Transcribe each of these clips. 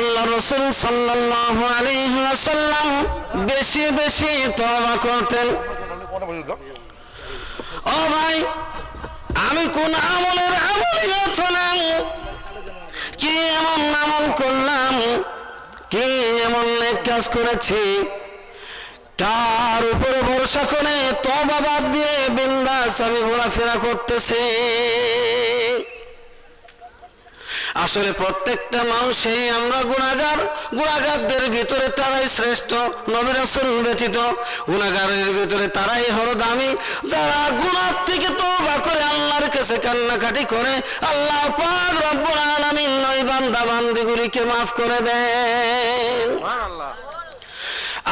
আল্লাহ রসুল ওয়াসাল্লাম বেশি বেশি তওবা করতেন। ও ভাই, আমি কোন আমলের হলাম কি এমন আমল করলাম, কি এমন কাজ করেছি, কার উপরে ভরসা করে তবা বাদ দিয়ে বিন্দাস আমি ঘোরাফেরা করতেছি। আসলে প্রত্যেকটা মানুষই আমরা গুণাগার। গুণাগারদের ভিতরে তারাই শ্রেষ্ঠ নবী রাসূল ব্যতীত। গুণাগারের ভিতরে তারাই হলো দামি। যারা গুণার থেকে তওবা করে আল্লাহর কাছে কান্নাকাটি করে আল্লাহ পাক রব্বুল আলামিন নয় বান্দা বান্দিগুলিকে মাফ করে দেন।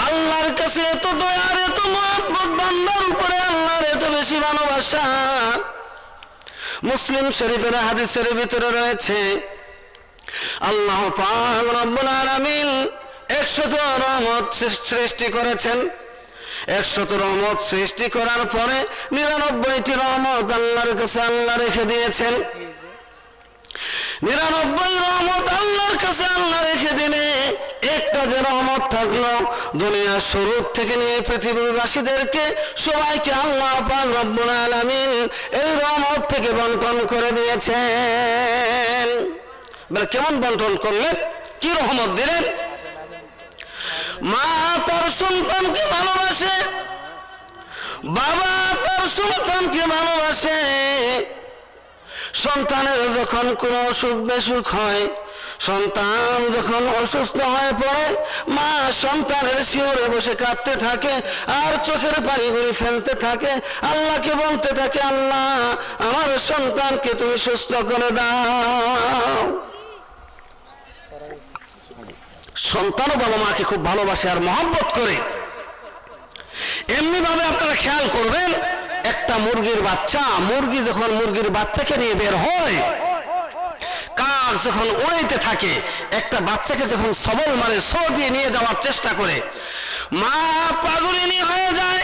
আল্লাহর কাছে এত দয়ার এত মহব্বত বান্দার উপরে আল্লাহর এত বেশি ভালোবাসা। মুসলিম শরীফের হাদিসের ভিতরে রয়েছে আল্লাহ রব্বুল একশত রহমত সৃষ্টি করেছেন। একশত রহমত সৃষ্টি করার পরে নিরানব্বইটি রহমত আল্লাহর কাছে আল্লাহ রেখে দিয়েছেন। নিরানব্বই রহমত আল্লাহর কাছে আল্লাহ রেখে দিলে একটা যে রহমত থাকল দুনিয়ার শুরু থেকে নিয়ে পৃথিবীবাসীদেরকে সবাইকে আল্লাহ রব্বুল আলামিন এই রহমত থেকে বন্টন করে দিয়েছেন। বলে কেমন বন্টন করলেন? কি রহমত দিলেন? মা তার সন্তানকে ভালোবাসে, বাবা তার সন্তানকে ভালোবাসে। সন্তানের যখন কোনো অসুখ বেসুখ হয়, সন্তান যখন অসুস্থ হয়ে পড়ে, মা সন্তানের শিওরে বসে কাঁদতে থাকে, আর চোখের পানিগুলি ফেলতে থাকে, আল্লাহকে বলতে থাকে, আল্লাহ, আমার সন্তানকে তুমি সুস্থ করে দাও। সন্তানও বাবা মাকে খুব ভালোবাসে আর মহব্বত করে। এমনি ভাবে আপনারা খেয়াল করবেন, একটা মুরগির বাচ্চা, মুরগি যখন মুরগির বাচ্চাকে নিয়ে বের হয়, কাক যখন উড়াইতে থাকে, একটা বাচ্চাকে যখন সবল মারে সো দিয়ে নিয়ে যাওয়ার চেষ্টা করে, মা পাগলিনী হয়ে যায়।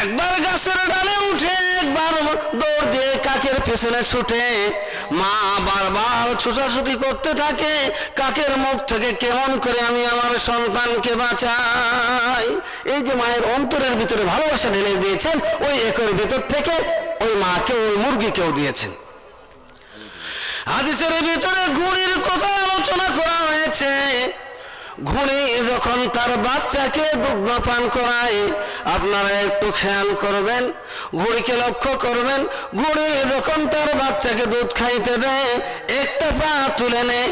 একবার গাছের ডালে উঠে, একবার দৌড় দিয়ে কাকের পেছনে ছুটে মা বারবার ছুটাছুটি করতে থাকে, কাকের মুখ থেকে কেমন করে আমি আমার সন্তানকে বাঁচাই? এই যে মায়ের অন্তরের ভিতরে ভালোবাসা ঢেলে দিয়েছেন, ওই একের ভিতর থেকে ওই মাকে, ওই মুরগিকেও দিয়েছেন। হাদিসের ভিতরে গুড়ির কথা আলোচনা করা হয়েছে ঘুড়ি যখন তার বাচ্চাকে দুগ্ধ পান করায়, আপনারা একটু খেয়াল করবেন, ঘুড়িকে লক্ষ্য করবেন, ঘুড়ি যখন তার বাচ্চাকে দুধ খাইতে দেয়, একটা পা তুলে নেয়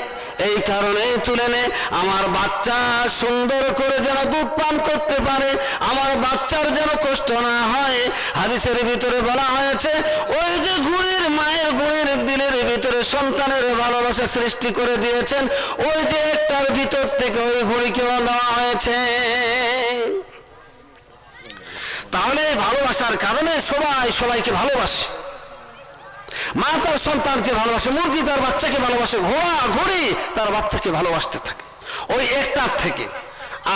এই কারণেই তুলে নে, আমার বাচ্চা সুন্দর করে যেন দুধ পান করতে পারে, আমার বাচ্চার যেন কষ্ট না হয়। হাদিসের ভিতরে বলা হয়েছে, ওই যে ঘুড়ির মায়ের ঘুড়ির দিলের ভিতরে সন্তানের ভালোবাসা সৃষ্টি করে দিয়েছেন। ওই যে একটার ভিতর থেকে ওই ঘুড়িকেও দেওয়া হয়েছে। তাহলে ভালোবাসার কারণে সবাই সবাইকে ভালোবাসে। মা তার সন্তানকে ভালোবাসে, মুরগি তার বাচ্চাকে ভালোবাসে, ঘোড়া, ঘড়ি তার বাচ্চাকে ভালোবাসতে থাকে। ওই একটার থেকে।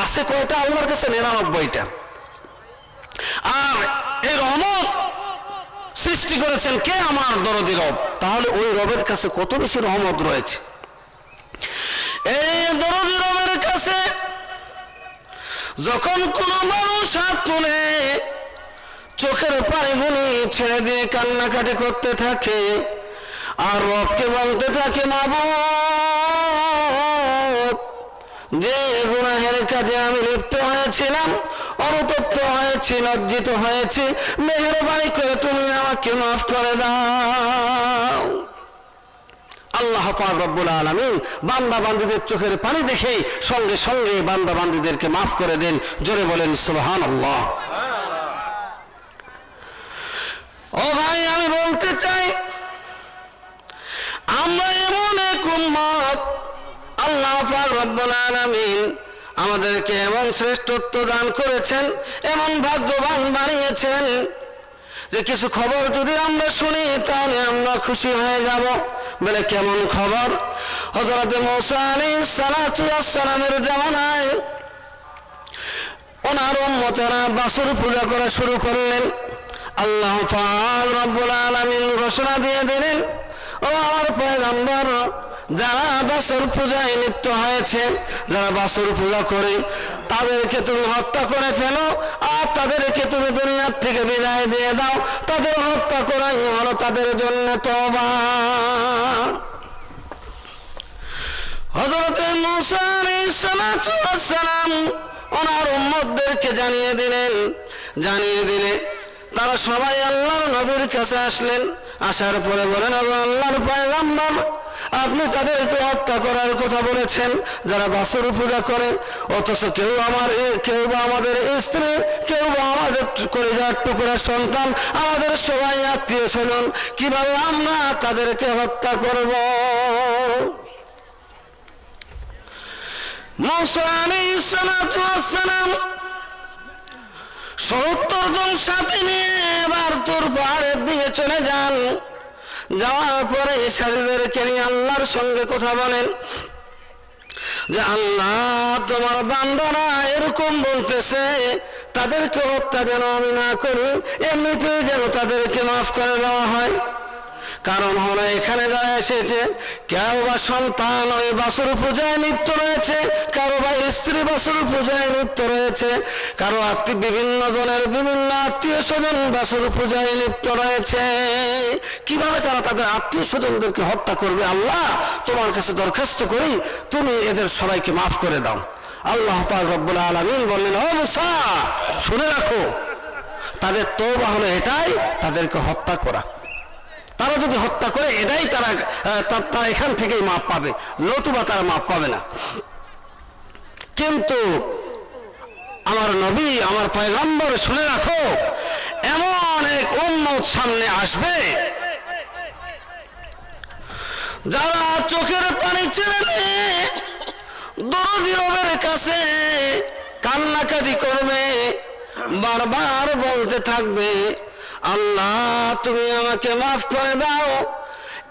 আছে কয়টা? আল্লাহর কাছে নিরানব্বইটা। আর এই রহমত সৃষ্টি করেছেন কে আমার দরদি রব? তাহলে ওই রবের কাছে কত বেশি রহমত রয়েছে? এই দরদি রবের কাছে যখন মানুষ হাত তুলে চোখের পানিগুলি ছেড়ে দিয়ে কান্নাকাটি করতে থাকে, আর রবকে বলতে থাকে, মাবুদ, যে গুনাহের কাজে আমি লিপ্ত হয়েছিলাম, অনুতপ্ত হয়েছি, লজ্জিত হয়েছি, মেহরবানি করে আমাকে মাফ করে দাও। আল্লাহ পাক রব্বুল আলামিন বান্দা বান্দীদের চোখের পানি দেখেই সঙ্গে সঙ্গে বান্দা বান্দীদেরকে মাফ করে দেন। জোরে বলেন, সুবহানাল্লাহ। ও ভাই, আমি বলতে চাই, আমরা এমন এক উম্মত, আল্লাহ পাক রব্বুল আলামিন আমাদেরকে এমন শ্রেষ্ঠত্ব দান করেছেন, এমন ভাগ্যবান বানিয়েছেন যে কিছু খবর যদি আমরা শুনি, তাহলে আমরা খুশি হয়ে যাব। বলে কেমন খবর? হজরত মৌসা জামানায় ওনার উম্মতেরা বাসুর পূজা করা শুরু করলেন। আল্লাহ পাক রব্বুল আলামিন ঘোষণা দিয়ে দিলেন, ও আমার পয়গম্বর, যারা বাসর পূজায় লিপ্ত হয়েছে, যারা বাসুর পূজা করে তাদেরকে তুমি হত্যা করে ফেলো, আর তাদেরকে তুমি দুনিয়ার থেকে বিদায় দিয়ে দাও। তাদের হত্যা করাই হলো তাদের জন্য তবা হজরতে মুসা সালাম ওনার উম্মতদেরকে জানিয়ে দিলেন, জানিয়ে দিলে তারা সবাই আল্লাহর নবীর কাছে আসলেন। আসার পরে বলেন "ও আল্লাহর পয়গাম্বর আপনি তাদেরকে হত্যা করার কথা বলেছেন, যারা বাসর পূজা করে, অথচ কেউ আমার কেউ বা আমাদের স্ত্রী, কেউ বা আমাদের কলিজার টুকরা সন্তান, আমাদের সবাই আত্মীয় স্বজন, কীভাবে আমরা তাদেরকে হত্যা করব? সত্তর জন সাথে নিয়ে এবার তোর পাহাড়ের দিকে চলে যান। যাওয়ার পরে সাথীদেরকে নিয়ে আল্লাহর সঙ্গে কথা বলেন? যে আল্লাহ তোমার বান্দারা এরকম বলতেছে, তাদেরকে হত্যা যেন আমি না করি, এমনিতেই যেন তাদেরকে মাফ করে দেওয়া হয়। কারণ হলো এখানে যারা এসেছে, কেউ বা সন্তান ওই বাসুর পূজায় লিপ্ত রয়েছে, কারও বা স্ত্রী বাসুর পূজায় লিপ্ত রয়েছে, কারও আত্মীয় বিভিন্ন জনের বিভিন্ন আত্মীয় স্বজন বাসুর পূজায় লিপ্ত রয়েছে। কীভাবে তারা তাদের আত্মীয় স্বজনদেরকে হত্যা করবে? আল্লাহ তোমার কাছে দরখাস্ত করি, তুমি এদের সবাইকে মাফ করে দাও। আল্লাহ রব্বুল আলামিন বললেন, ও শুনে রাখো, তাদের তওবা হলো এটাই, তাদেরকে হত্যা করা। তারা যদি হত্যা করে, এটাই তারা তারা এখান থেকেই মাপ পাবে। নতুবা তারা মাপ পাবে না। কিন্তু আমার নবী, আমার পয়গম্বর, শুনে রাখো, এমন এক উন্মত সামনে আসবে, যারা চোখের পানি ছেড়ে দিয়ে কাছে কান্নাকাটি করবে, বারবার বলতে থাকবে আল্লাহ, তুমি আমাকে মাফ করে দাও।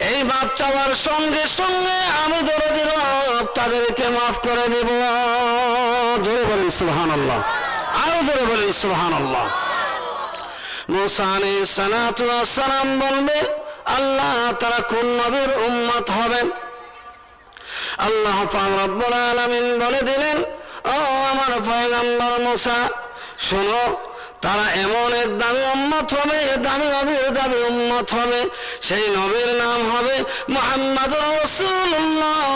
এই মাফ চাওয়ার সঙ্গে সঙ্গে আমি ধরে রব তাদেরকে মাফ করে দেব। জোরে বলেন সুবহান আল্লাহ আরও জোরে বলেন সুবহান আল্লাহ মুসা আলাইহিস সালাতু ওয়াস সালাম বলবে, আল্লাহ তারা কোন নবীর উম্মত হবেন? আল্লাহ রব্বুল আলামিন বলে দিলেন, ও আমার পয়গম্বর মুসা, শোনো তারা এমন এক দামি উম্মত হবে দামি নবীর দামি উম্মত হবে। সেই নবীর নাম হবে মোহাম্মদ রসুল্লাহ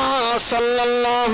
সাল্লাহ